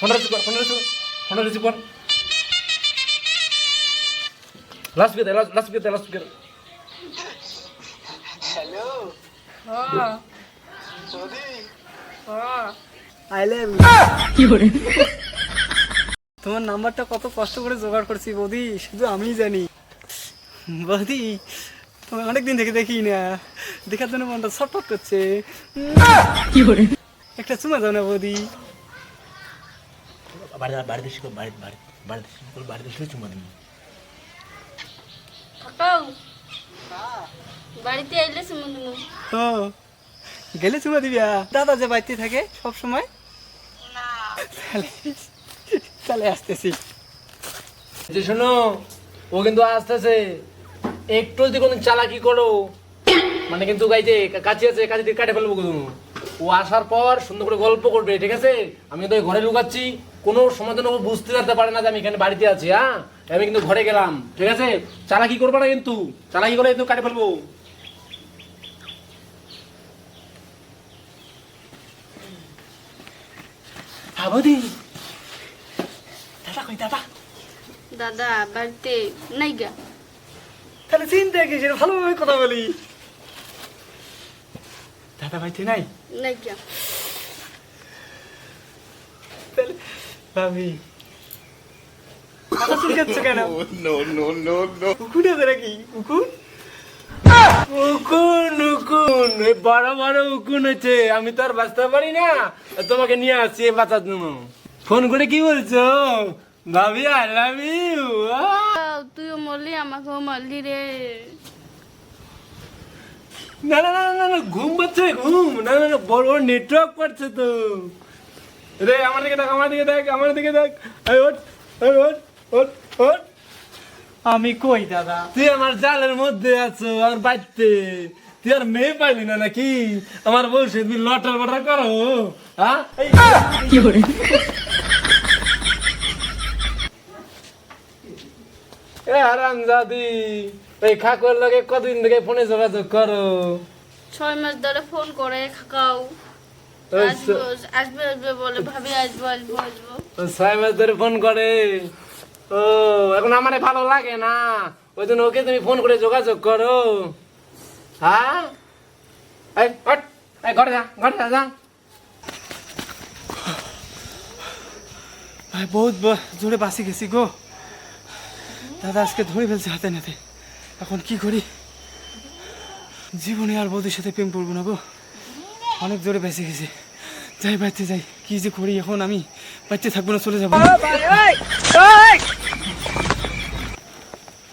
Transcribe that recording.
ফোনটা রিসিভ কর ফোনটা রিসিভ ফোনটা রিসিভ কর last speaker last last speaker last speaker hello হ্যাঁ। সৌদি হ্যাঁ আই লাভ তোমার নাম্বারটা কত কষ্ট করে জোগাড় করছি বৌদি। শুধু আমিই জানি। বৌদি তোমার অনেকদিন থেকে দেখি না। দেখার জন্য মনটা ছটফট করছে। উম, একটা চুমা দাও না বৌদি। বাড়ি বাড়িতে শিখো বাড়ি বাড়ি বাড়িতে শিখো বাড়িতে শিখে চুমা দিন ও গেলে চুমা দিবিয়া দাদা যে বাড়িতে থাকে সব সময়? তাহলে তাহলে আসতেছি। যে শোনো ও কিন্তু আসতেছে। একটু যদি কোনো চালাকি করো মানে কিন্তু গাইতে কাছে আছে কাছে দিয়ে কাটে ফেলব কিন্তু। ও আসার পর সুন্দর করে গল্প করবে ঠিক আছে? আমি কিন্তু ঘরে লুকাচ্ছি। কোনো সময় যেন ও বুঝতে পারতে পারে না যে আমি এখানে বাড়িতে আছি হ্যাঁ? আমি কিন্তু ঘরে গেলাম ঠিক আছে? চালাকি করবে না কিন্তু। চালাকি করে কিন্তু কাটে ফেলব। আবদি দাদা কই দাদা? দাদা বাড়িতে নাই গা। তাহলে চিন্তা কি সেটা ভালোভাবে কথা বলি? দাদা বাড়িতে নাই? নাই গা তাহলে ভাবি কেন? No no no no. উকুন আছে নাকি? উকুন? উকুন উকুন। বড় বড় উকুন হচ্ছে। আমি তো আর বাঁচতে পারি না। তোমাকে নিয়ে আসছি বাঁচার জন্য। ফোন করে কি বলছো? ভাবি আই লাভ ইউ তুইও মরলি আমাকেও মারলি রে। না না না না না ঘুম পাচ্ছে ঘুম। না না না বড় বড় নেটওয়ার্ক পাচ্ছে তো। রে আমার দিকে দেখ আমার দিকে দেখ আমার দিকে দেখ। এই ওঠ এই ওঠ ওঠ ওঠ। আমি কই দাদা? তুই আমার জালের মধ্যে আছো আমার বাড়িতে তুই আর মেয়ে পাইলি না নাকি? আমার বলছে তুমি লটার বটার করো হ্যাঁ? এ জাদি এই লগে কতদিন থেকে ফোনে যোগাযোগ করো। ছয় মাস ধরে ফোন করে খাকাও। আসব আসবে আসবে বলে ভাবি আসব আসব আসব। ছয় মাস ধরে ফোন করে। ও এখন আমারে ভালো লাগে না। ওই জন্য ওকে তুমি ফোন করে যোগাযোগ করো। হ্যাঁ? এই ঘরে যা ঘরে যা যা। ভাই বহুত জোরে বাসি গেছি গো। দাদা আজকে ধরে ফেলছে হাতে নাতে। এখন কি করি? জীবনে আর বৌদির সাথে প্রেম করব না গো। অনেক জোরে বেঁচে গেছে। যাই, বাড়তে যাই। কি যে করি, এখন আমি বাড়তে থাকব না, চলে যাব।